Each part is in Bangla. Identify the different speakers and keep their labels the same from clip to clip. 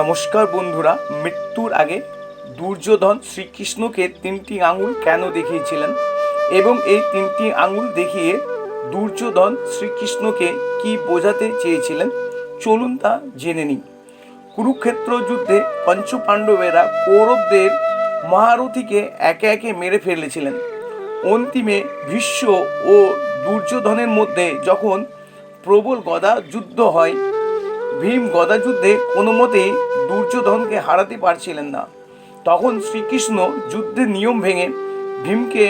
Speaker 1: নমস্কার বন্ধুরা, মৃত্যুর আগে দুর্যোধন শ্রীকৃষ্ণকে তিনটি আঙুল কেন দেখিয়েছিলেন এবং এই তিনটি আঙুল দেখিয়ে দুর্যোধন শ্রীকৃষ্ণকে কি বোঝাতে চেয়েছিলেন, চলুন তা জেনে নিই। কুরুক্ষেত্র যুদ্ধে পঞ্চপাণ্ডবেরা কৌরবদের মহারথীকে একে একে মেরে ফেলেছিলেন। অন্তিমে ভীষ্ম ও দুর্যোধনের মধ্যে যখন প্রবল গদা যুদ্ধ হয় ভীম গদাযুদ্ধে কোনো মতেই দুর্যোধনকে হারাতে পারছিলেন না। তখন শ্রীকৃষ্ণ যুদ্ধের নিয়ম ভেঙে ভীমকে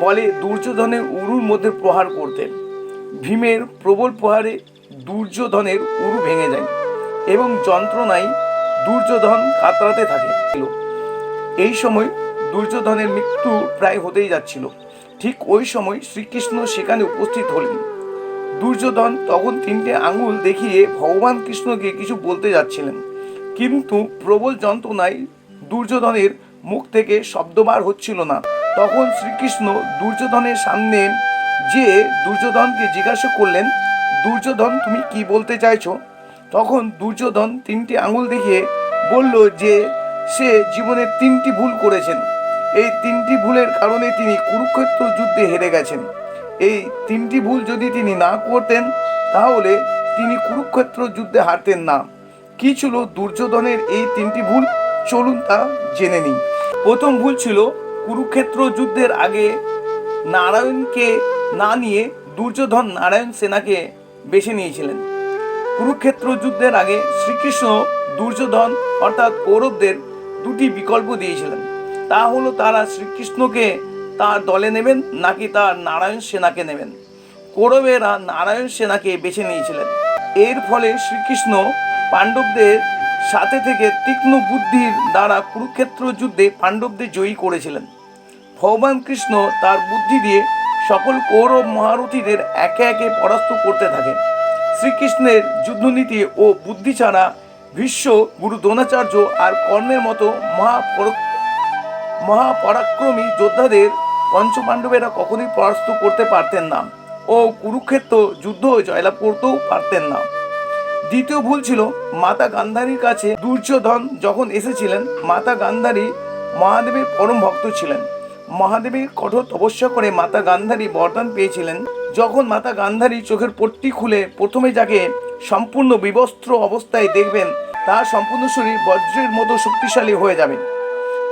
Speaker 1: বলে দুর্যোধনের উরুর মধ্যে প্রহার করতে ভীমের প্রবল প্রহারে দুর্যোধনের উরু ভেঙে যায় এবং যন্ত্রণায় দুর্যোধন কাতরাতে থাকে। এই সময় দুর্যোধনের মৃত্যু প্রায় হতেই যাচ্ছিল। ঠিক ওই সময় শ্রীকৃষ্ণ সেখানে উপস্থিত হলেন। দুর্যোধন তখন তিনটে আঙুল দেখিয়ে ভগবান কৃষ্ণকে কিছু বলতে যাচ্ছিলেন। কিন্তু প্রবল যন্ত্রণায় দুর্যোধনের মুখ থেকে শব্দ বার হচ্ছিল না। তখন শ্রীকৃষ্ণ দুর্যোধনের সামনে যে দুর্যোধনকে জিজ্ঞাসা করলেন, দুর্যোধন, তুমি কি বলতে চাইছো? তখন দুর্যোধন তিনটি আঙুল দেখিয়ে বলল যে সে জীবনে তিনটি ভুল করেছেন। এই তিনটি ভুলের কারণে তিনি কুরুক্ষেত্র যুদ্ধে হেরে গেছেন। এই তিনটি ভুল যদি তিনি না করতেন, তাহলে তিনি কুরুক্ষেত্র যুদ্ধে হারতেন না। কি ছিল দুর্যোধনের এই তিনটি ভুল? চলুন তা জেনে নিই। প্রথম ভুল ছিল কুরুক্ষেত্র যুদ্ধের আগে নারায়ণকে না নিয়ে দুর্যোধন নারায়ণ সেনাকে বেছে নিয়েছিলেন। কুরুক্ষেত্র যুদ্ধের আগে শ্রীকৃষ্ণ দুর্যোধন অর্থাৎ কৌরবদের দুটি বিকল্প দিয়েছিলেন। তা হলো তারা শ্রীকৃষ্ণকে তার দলে নেবেন নাকি তার নারায়ণ সেনাকে নেবেন? কৌরবেরা নারায়ণ সেনাকে বেছে নিয়েছিলেন। এর ফলে শ্রীকৃষ্ণ পাণ্ডবদের সাথে থেকে তীক্ষ্ণ বুদ্ধির দ্বারা কুরুক্ষেত্র যুদ্ধে পাণ্ডবদের জয়ী করেছিলেন। ভগবান কৃষ্ণ তার বুদ্ধি দিয়ে সকল কৌরব মহারথীদের একে একে পরাস্ত করতে থাকেন। শ্রীকৃষ্ণের যুদ্ধনীতি ও বুদ্ধি ছাড়া ভীষ্ম, গুরু দ্রোণাচার্য আর কর্ণের মতো মহাপর, মহাপরাক্রমী যোদ্ধাদের পঞ্চপাণ্ডবেরা কখনোই পরাস্ত করতে পারতেন না ও কুরুক্ষেত্র যুদ্ধ জয়লাভ করতেও পারতেন না। দ্বিতীয় ভুল ছিল, মাতা গান্ধারীর কাছে দুর্যোধন যখন এসেছিলেন, মাতা গান্ধারী মহাদেবের পরম ভক্ত ছিলেন। মহাদেবের কঠোর তপস্যা করে মাতা গান্ধারী বরদান পেয়েছিলেন। যখন মাতা গান্ধারী চোখের পট্টি খুলে প্রথমে যাকে সম্পূর্ণ বিবস্ত্র অবস্থায় দেখবেন, তার সম্পূর্ণ শরীর বজ্রের মতো শক্তিশালী হয়ে যাবে।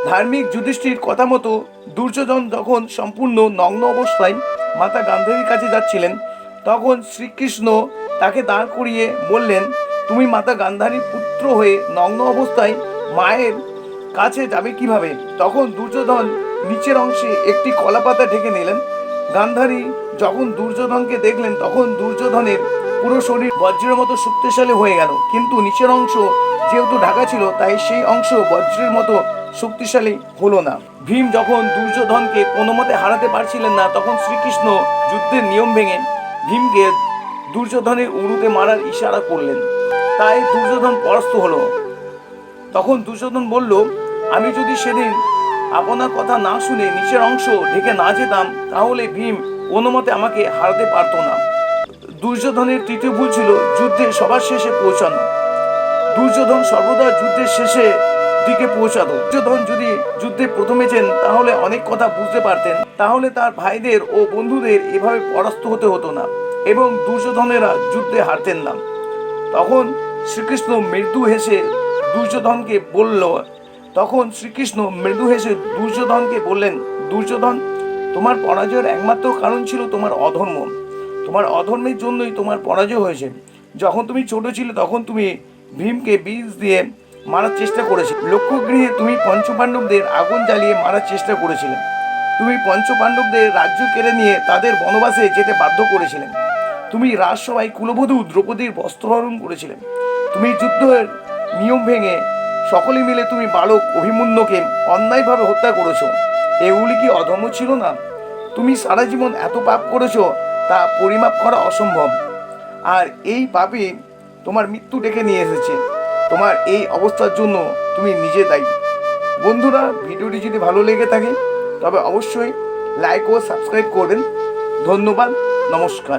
Speaker 1: ধার্মিক যুধিষ্ঠির কথা মতো দুর্যোধন যখন সম্পূর্ণ নগ্ন অবস্থায় মাতা গান্ধারীর কাছে যাচ্ছিলেন, তখন শ্রীকৃষ্ণ তাকে দাঁড় করিয়ে বললেন, তুমি মাতা গান্ধারীর পুত্র হয়ে নগ্ন অবস্থায় মায়ের কাছে যাবে কীভাবে? তখন দুর্যোধন নিচের অংশে একটি কলাপাতা ঢেকে নিলেন। গান্ধারী যখন দুর্যোধনকে দেখলেন, তখন দুর্যোধনের পুরো শরীর বজ্রের মতো শক্তিশালী হয়ে গেল। কিন্তু নিচের অংশ যেহেতু ঢাকা ছিল, তাই সেই অংশ বজ্রের মতো শক্তিশালী হলো না। ভীম যখন দুর্যোধনকে কোনো মতে হারাতে পারছিলেন না, তখন শ্রীকৃষ্ণ যুদ্ধের নিয়ম ভেঙে ভীমকে দুর্যোধনের উরুতে মারার ইশারা করলেন। তাই দুর্যোধন পরাস্ত হলো। তখন দুর্যোধন বলল, আমি যদি সেদিন আপনার কথা না শুনে নিচের অংশ ঢেকে না যেতাম, তাহলে ভীম কোনো মতে আমাকে হারাতে পারতো না। দুর্যোধনের তৃতীয় ভুল ছিল যুদ্ধে সবার শেষে পৌঁছানো। দুর্যোধন সর্বদা যুদ্ধের শেষে দিকে পৌঁছাতো দুর্যোধন যদি যুদ্ধে প্রথমে যেন, তাহলে অনেক কথা বুঝতে পারতেন। তাহলে তার ভাইদের ও বন্ধুদের এভাবে পরাস্ত হতে হতো না, এবং দুর্যোধনেরা যুদ্ধে হারতেন না। তখন শ্রীকৃষ্ণ মৃদু হেসে দুর্যোধনকে বলল, তখন শ্রীকৃষ্ণ মৃদু হেসে দুর্যোধনকে বললেন, দুর্যোধন, তোমার পরাজয়ের একমাত্র কারণ ছিল তোমার অধর্ম। তোমার অধর্মের জন্যই তোমার পরাজয় হয়েছে। যখন তুমি ছোট ছিলে, তখন তুমি ভীমকে বীজ দিয়ে মারার চেষ্টা করেছিলে। লক্ষ্যগৃহে তুমি পঞ্চপাণ্ডবদের আগুন জ্বালিয়ে মারার চেষ্টা করেছিলেন। তুমি পঞ্চপাণ্ডবদের রাজ্য কেড়ে নিয়ে তাদের বনবাসে যেতে বাধ্য করেছিলেন। তুমি রাজসভায় কুলবধূ দ্রৌপদীর বস্ত্রহরণ করেছিলেন। তুমি যুদ্ধের নিয়ম ভেঙে সকলে মিলে তুমি বালক অভিমন্যুকে অন্যায়ভাবে হত্যা করেছ। এগুলি কি অধর্ম ছিল না? তুমি সারা জীবন এত পাপ করেছ, তা পরিমাপ করা অসম্ভব। আর এই পাপে তোমার মৃত্যু ডেকে নিয়ে এসেছে। তোমার এই অবস্থার জন্য তুমি নিজে দায়ী। বন্ধুরা, ভিডিওটি যদি ভালো লেগে থাকে, তবে অবশ্যই লাইক ও সাবস্ক্রাইব করবেন। ধন্যবাদ, নমস্কার।